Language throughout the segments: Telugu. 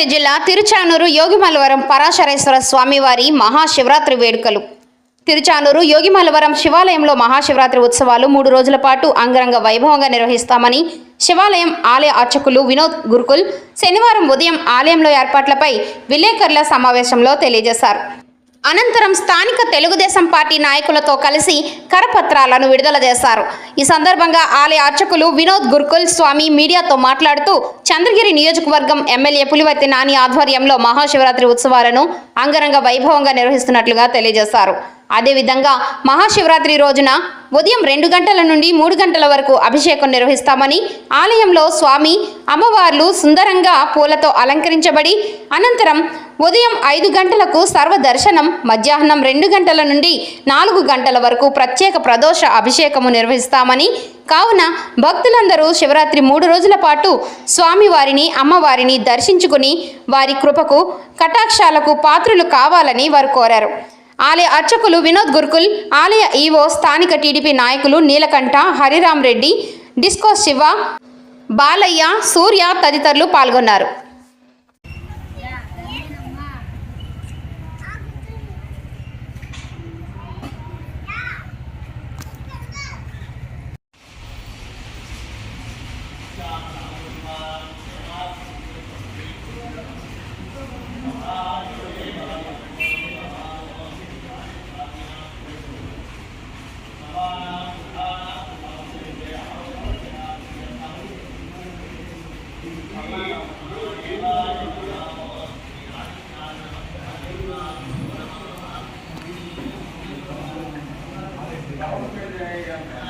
తిరుపతి జిల్లా తిరుచానూరు యోగిమల్లవరం పరాశరేశ్వర స్వామివారి మహాశివరాత్రి వేడుకలు. తిరుచానూరు యోగిమల్లవరం శివాలయంలో మహాశివరాత్రి ఉత్సవాలు మూడు రోజుల పాటు అంగరంగ వైభవంగా నిర్వహిస్తామని శివాలయం ఆలయ అర్చకులు వినోద్ గురుకుల్ శనివారం ఉదయం ఆలయంలో ఏర్పాట్లపై విలేకరుల సమావేశంలో తెలియజేశారు. అనంతరం స్థానిక తెలుగుదేశం పార్టీ నాయకులతో కలిసి కరపత్రాలను విడుదల చేశారు. ఈ సందర్భంగా ఆలయ అర్చకులు వినోద్ గురుకుల్ స్వామి మీడియాతో మాట్లాడుతూ చంద్రగిరి నియోజకవర్గం ఎమ్మెల్యే పులివర్తి నాని ఆధ్వర్యంలో మహాశివరాత్రి ఉత్సవాలను అంగరంగ వైభవంగా నిర్వహిస్తున్నట్లుగా తెలియజేశారు. అదేవిధంగా మహాశివరాత్రి రోజున ఉదయం రెండు గంటల నుండి మూడు గంటల వరకు అభిషేకం నిర్వహిస్తామని ఆలయంలో స్వామి అమ్మవార్లు సుందరంగా పూలతో అలంకరించబడి అనంతరం ఉదయం ఐదు గంటలకు సర్వ దర్శనం మధ్యాహ్నం రెండు గంటల నుండి నాలుగు గంటల వరకు ప్రత్యేక ప్రదోష అభిషేకము నిర్వహిస్తామని కావున భక్తులందరూ శివరాత్రి మూడు రోజుల పాటు స్వామివారిని అమ్మవారిని దర్శించుకుని వారి కృపకు కటాక్షాలకు పాత్రులు కావాలని వారు కోరారు. ఆలయ అర్చకులు వినోద్ గురుకుల్ ఆలయ ఈవో స్థానిక టీడీపీ నాయకులు నీలకంఠ హరిరామ్ రెడ్డి డిస్కో శివ బాలయ్య సూర్య తదితరులు పాల్గొన్నారు. intimidate them. Um,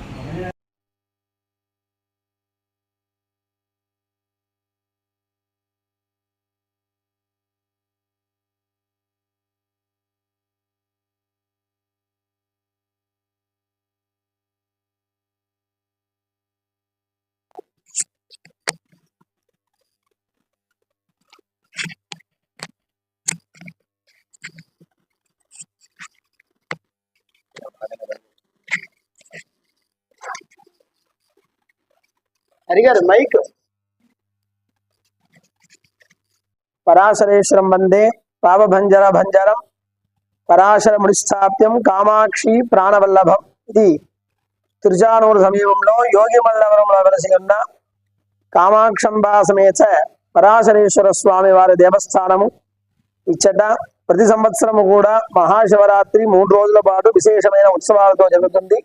హరిగారు మైక్. పరాశరేశ్వరం వందే పాపభంజర భంజరం పరాశర ముడిస్థాప్యం కామాక్షి ప్రాణవల్లభం ఇది. తిరుచానూరు సమీపంలో యోగిమల్లవరంలో వెలసి ఉన్న కామాక్షంబా సమేత పరాశరేశ్వర స్వామి వారి దేవస్థానము ఇచ్చట ప్రతి సంవత్సరము కూడా మహాశివరాత్రి మూడు రోజుల పాటు విశేషమైన ఉత్సవాలతో జరుగుతుంది.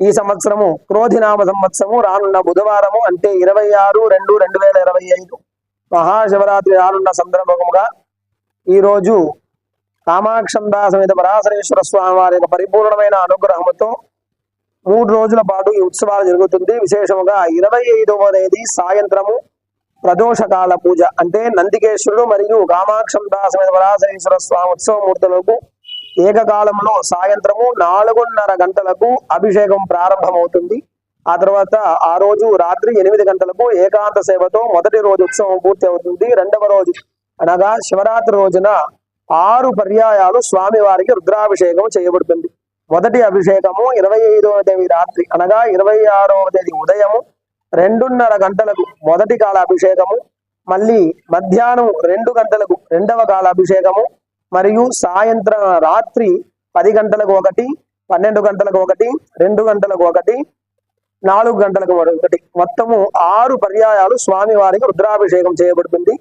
ఈ సంవత్సరము క్రోధినామ సంవత్సరము రానున్న బుధవారము అంటే ఇరవై ఆరు రెండు రెండు వేల ఇరవై ఐదు. మహాశివరాత్రి రానున్న సందర్భముగా ఈరోజు కామాక్షందా సమేత పరాశరేశ్వర స్వామి వారి యొక్క పరిపూర్ణమైన అనుగ్రహముతో మూడు రోజుల పాటు ఈ ఉత్సవాలు జరుగుతుంది. విశేషముగా ఇరవై ఐదవ తేదీ సాయంత్రము ప్రదోషకాల పూజ అంటే నందికేశ్వరుడు మరియు కామాక్షందా సమేత పరాశరేశ్వర స్వామి ఉత్సవమూర్తులకు ఏకకాలంలో సాయంత్రము నాలుగున్నర గంటలకు అభిషేకం ప్రారంభమవుతుంది. ఆ తర్వాత ఆ రోజు రాత్రి ఎనిమిది గంటలకు ఏకాంత సేవతో మొదటి రోజు ఉత్సవం పూర్తి అవుతుంది. రెండవ రోజు అనగా శివరాత్రి రోజున ఆరు పర్యాయాలు స్వామి వారికి రుద్రాభిషేకం చేయబడుతుంది. మొదటి అభిషేకము ఇరవై ఐదవ తేదీ రాత్రి అనగా ఇరవై ఆరవ తేదీ ఉదయము రెండున్నర గంటలకు మొదటి కాల అభిషేకము మళ్ళీ మధ్యాహ్నం రెండు గంటలకు రెండవ కాల అభిషేకము మరియు సాయంత్రం రాత్రి పది గంటలకు ఒకటి పన్నెండు గంటలకు ఒకటి రెండు గంటలకు ఒకటి నాలుగు గంటలకు ఒకటి. మొత్తము ఆరు పర్యాయాలు స్వామివారికి రుద్రాభిషేకం చేయబడుతుంది.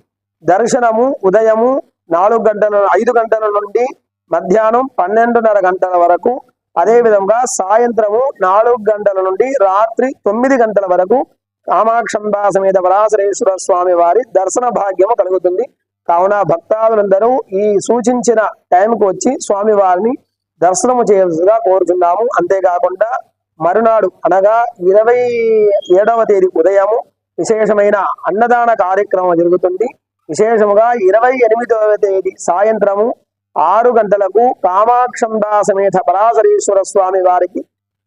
దర్శనము ఉదయము నాలుగు గంటల ఐదు గంటల నుండి మధ్యాహ్నం పన్నెండున్నర గంటల వరకు. అదేవిధంగా సాయంత్రము నాలుగు గంటల నుండి రాత్రి తొమ్మిది గంటల వరకు కామాక్షంబా సమేత పరాశరేశ్వర స్వామి వారి దర్శన భాగ్యము కలుగుతుంది. కావున భక్తాదులందరూ ఈ సూచించిన టైంకు వచ్చి స్వామి వారిని దర్శనము చేయవలసిందిగా కోరుతున్నాము అంతేకాకుండా మరునాడు అనగా ఇరవై ఏడవ తేదీ ఉదయము విశేషమైన అన్నదాన కార్యక్రమం జరుగుతుంది. విశేషముగా ఇరవై ఎనిమిదవ తేదీ సాయంత్రము ఆరు గంటలకు కామాక్షంబా సమేత పరాశరీశ్వర స్వామి వారికి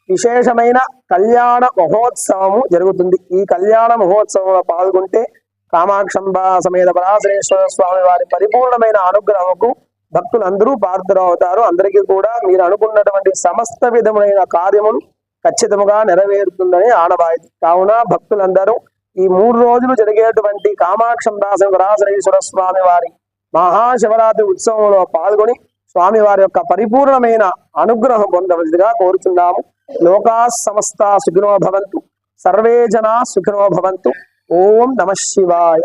విశేషమైన కళ్యాణ మహోత్సవము జరుగుతుంది. ఈ కళ్యాణ మహోత్సవంలో పాల్గొంటే కామాక్షంబ సమేత పరాశరేశ్వర స్వామి వారి పరిపూర్ణమైన అనుగ్రహముకు భక్తులందరూ పార్థులవుతారు అందరికీ కూడా మీరు అనుకున్నటువంటి సమస్త విధములైన కార్యములు ఖచ్చితంగా నెరవేరుతుందని ఆనవాయితీ. కావున భక్తులందరూ ఈ మూడు రోజులు జరిగేటువంటి కామాక్షంబా సమేత స్వామి వారి మహాశివరాత్రి ఉత్సవంలో పాల్గొని స్వామి వారి యొక్క పరిపూర్ణమైన అనుగ్రహం పొందవలసిగా కోరుతున్నాము లోకా సమస్త సుఖినో భవంతు. సర్వే జనా సుఖినో భవంతు. ఓం నమ శివాయ